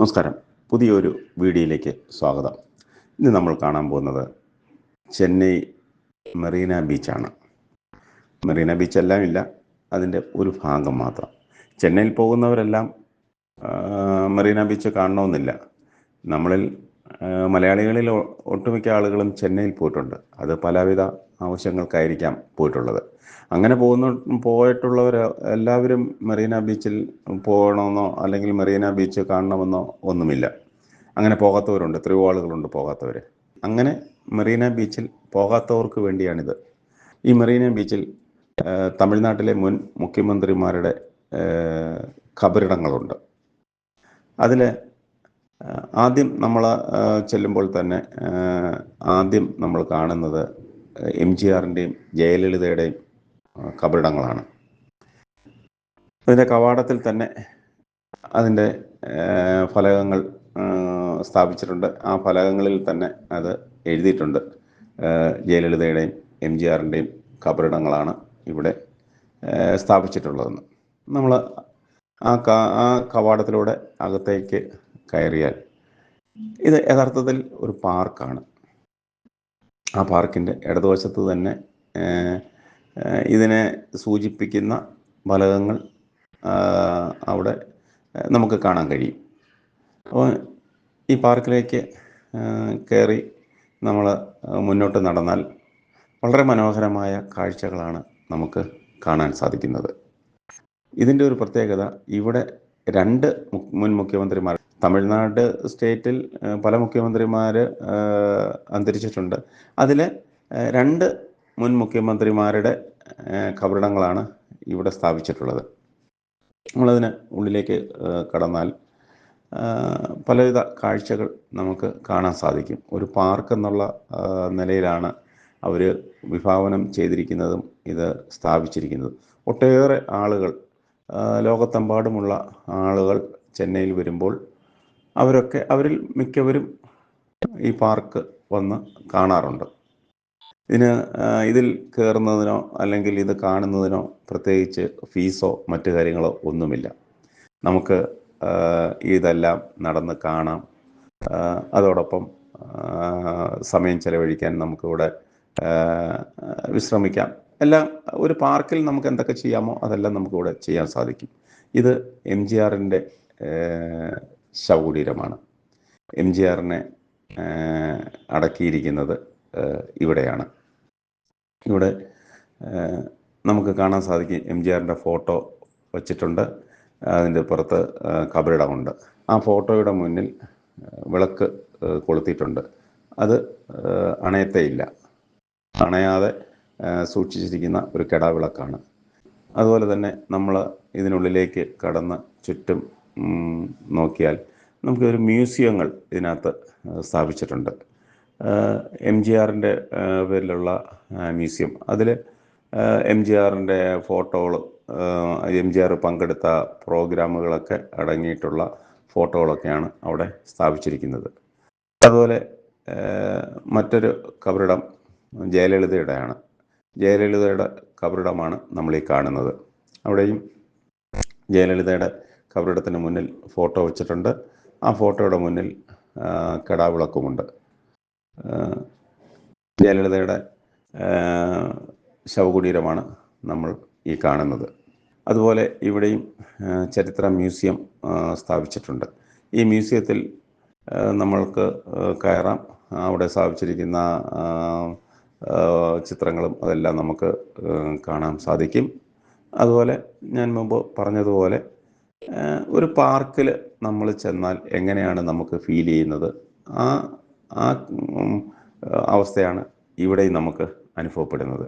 നമസ്കാരം. പുതിയൊരു വീഡിയോയിലേക്ക് സ്വാഗതം. ഇന്ന് നമ്മൾ കാണാൻ പോകുന്നത് ചെന്നൈ മെറീന ബീച്ചാണ്. മെറീന ബീച്ച് എല്ലാം ഇല്ല അതിന്റെ ഒരു ഭാഗം മാത്രം. ചെന്നൈയിൽ പോകുന്നവരെല്ലാം മെറീന ബീച്ച് കാണണമെന്നില്ല. നമ്മളിൽ മലയാളികളിൽ ഒട്ടുമിക്ക ആളുകളും ചെന്നൈയിൽ പോയിട്ടുണ്ട്. അത് പലവിധ ആവശ്യങ്ങൾക്കായിരിക്കാം പോയിട്ടുള്ളത്. അങ്ങനെ പോകുന്ന പോയിട്ടുള്ളവർ എല്ലാവരും മെറീന ബീച്ചിൽ പോകണമെന്നോ അല്ലെങ്കിൽ മെറീന ബീച്ച് കാണണമെന്നോ ഒന്നുമില്ല. അങ്ങനെ പോകാത്തവരുണ്ട്. എത്രയോ ആളുകളുണ്ട് പോകാത്തവർ അങ്ങനെ മെറീന ബീച്ചിൽ പോകാത്തവർക്ക് വേണ്ടിയാണിത്. ഈ മെറീന ബീച്ചിൽ തമിഴ്നാട്ടിലെ മുൻ മുഖ്യമന്ത്രിമാരുടെ ഖബറിടങ്ങളുണ്ട്. അതിൽ ആദ്യം നമ്മൾ ചെല്ലുമ്പോൾ തന്നെ ആദ്യം നമ്മൾ കാണുന്നത് എം ജി ആറിന്റെയും ജയലളിതയുടെയും കബറിടങ്ങളാണ്. അതിന്റെ കവാടത്തിൽ തന്നെ അതിന്റെ ഫലകങ്ങൾ സ്ഥാപിച്ചിട്ടുണ്ട്. ആ ഫലകങ്ങളിൽ തന്നെ അത് എഴുതിയിട്ടുണ്ട്. ജയലളിതയുടെയും എം ജി ആറിന്റെയും കബറിടങ്ങളാണ് ഇവിടെ സ്ഥാപിച്ചിട്ടുള്ളതെന്ന്. നമ്മൾ ആ ആ കവാടത്തിലൂടെ അകത്തേക്ക് കയറിയാൽ. ഇത് യഥാർത്ഥത്തിൽ ഒരു പാർക്കാണ്. ആ പാർക്കിന്റെ ഇടതുവശത്ത് തന്നെ ഇതിനെ സൂചിപ്പിക്കുന്ന ഫലകങ്ങൾ അവിടെ നമുക്ക് കാണാൻ കഴിയും. അപ്പോൾ ഈ പാർക്കിലേക്ക് കയറി നമ്മൾ മുന്നോട്ട് നടന്നാൽ വളരെ മനോഹരമായ കാഴ്ചകളാണ് നമുക്ക് കാണാൻ സാധിക്കുന്നത്. ഇതിന്റെ ഒരു പ്രത്യേകത ഇവിടെ രണ്ട് മുൻ മുഖ്യമന്ത്രിമാർ തമിഴ്നാട് സ്റ്റേറ്റിൽ പല മുഖ്യമന്ത്രിമാർ അന്തരിച്ചിട്ടുണ്ട്. അതിൽ രണ്ട് മുൻ മുഖ്യമന്ത്രിമാരുടെ കബറിടങ്ങളാണ് ഇവിടെ സ്ഥാപിച്ചിട്ടുള്ളത്. നമ്മളതിന് ഉള്ളിലേക്ക് കടന്നാൽ പലവിധ കാഴ്ചകൾ നമുക്ക് കാണാൻ സാധിക്കും. ഒരു പാർക്ക് എന്നുള്ള നിലയിലാണ് അവർ വിഭാവനം ചെയ്തിരിക്കുന്നതും ഇത് സ്ഥാപിച്ചിരിക്കുന്നതും. ഒട്ടേറെ ആളുകൾ ലോകത്തെമ്പാടുമുള്ള ആളുകൾ ചെന്നൈയിൽ വരുമ്പോൾ അവരൊക്കെ അവരിൽ മിക്കവരും ഈ പാർക്ക് വന്ന് കാണാറുണ്ട്. ഇതിന് ഇതിൽ കയറുന്നതിനോ അല്ലെങ്കിൽ ഇത് കാണുന്നതിനോ പ്രത്യേകിച്ച് ഫീസോ മറ്റു കാര്യങ്ങളോ ഒന്നുമില്ല. നമുക്ക് ഇതെല്ലാം നടന്ന് കാണാം. അതോടൊപ്പം സമയം ചെലവഴിക്കാൻ നമുക്കിവിടെ വിശ്രമിക്കാം. എല്ലാം ഒരു പാർക്കിൽ നമുക്ക് എന്തൊക്കെ ചെയ്യാമോ അതെല്ലാം നമുക്കിവിടെ ചെയ്യാൻ സാധിക്കും. ഇത് എം ജി ആറിന്റെ ശവകുടീരമാണ് എം ജി ആറിനെ അടക്കിയിരിക്കുന്നത് ഇവിടെയാണ്. ഇവിടെ നമുക്ക് കാണാൻ സാധിക്കും എം ജി ആറിന്റെ ഫോട്ടോ വച്ചിട്ടുണ്ട്. അതിന്റെ പുറത്ത് കബറിടമുണ്ട്. ആ ഫോട്ടോയുടെ മുന്നിൽ വിളക്ക് കൊളുത്തിയിട്ടുണ്ട്. അത് അണയത്തെ അണയത്തേയില്ല. അണയാതെ സൂക്ഷിച്ചിരിക്കുന്ന ഒരു കെടാവിളക്കാണ്. അതുപോലെ തന്നെ നമ്മൾ ഇതിനുള്ളിലേക്ക് കടന്ന് ചുറ്റും നോക്കിയാൽ നമുക്കൊരു മ്യൂസിയങ്ങൾ ഇതിനകത്ത് സ്ഥാപിച്ചിട്ടുണ്ട്. എം ജി ആറിന്റെ പേരിലുള്ള മ്യൂസിയം. അതിൽ എം ജി ആറിന്റെ ഫോട്ടോകൾ എം ജി ആർ പങ്കെടുത്ത പ്രോഗ്രാമുകളൊക്കെ അടങ്ങിയിട്ടുള്ള ഫോട്ടോകളൊക്കെയാണ് അവിടെ സ്ഥാപിച്ചിരിക്കുന്നത്. അതുപോലെ മറ്റൊരു കബറിടം ജയലളിതയുടെയാണ്. ജയലളിതയുടെ കബറിടമാണ് നമ്മൾ ഈ കാണുന്നത്. അവിടെയും ജയലളിതയുടെ കബറിടത്തിന് മുന്നിൽ ഫോട്ടോ വെച്ചിട്ടുണ്ട്. ആ ഫോട്ടോയുടെ മുന്നിൽ കടാവിളക്കുമുണ്ട്. ജയലളിതയുടെ ശവകുടീരമാണ് നമ്മൾ ഈ കാണുന്നത്. അതുപോലെ ഇവിടെയും ചരിത്ര മ്യൂസിയം സ്ഥാപിച്ചിട്ടുണ്ട്. ഈ മ്യൂസിയത്തിൽ നമ്മൾക്ക് കയറാം. അവിടെ സ്ഥാപിച്ചിരിക്കുന്ന ചിത്രങ്ങളും അതെല്ലാം നമുക്ക് കാണാൻ സാധിക്കും. അതുപോലെ ഞാൻ മുമ്പ് പറഞ്ഞതുപോലെ ഒരു പാർക്കിൽ നമ്മൾ ചെന്നാൽ എങ്ങനെയാണ് നമുക്ക് ഫീൽ ചെയ്യുന്നത്? ആ ആ അവസ്ഥയാണ് ഇവിടെയും നമുക്ക് അനുഭവപ്പെടുന്നത്.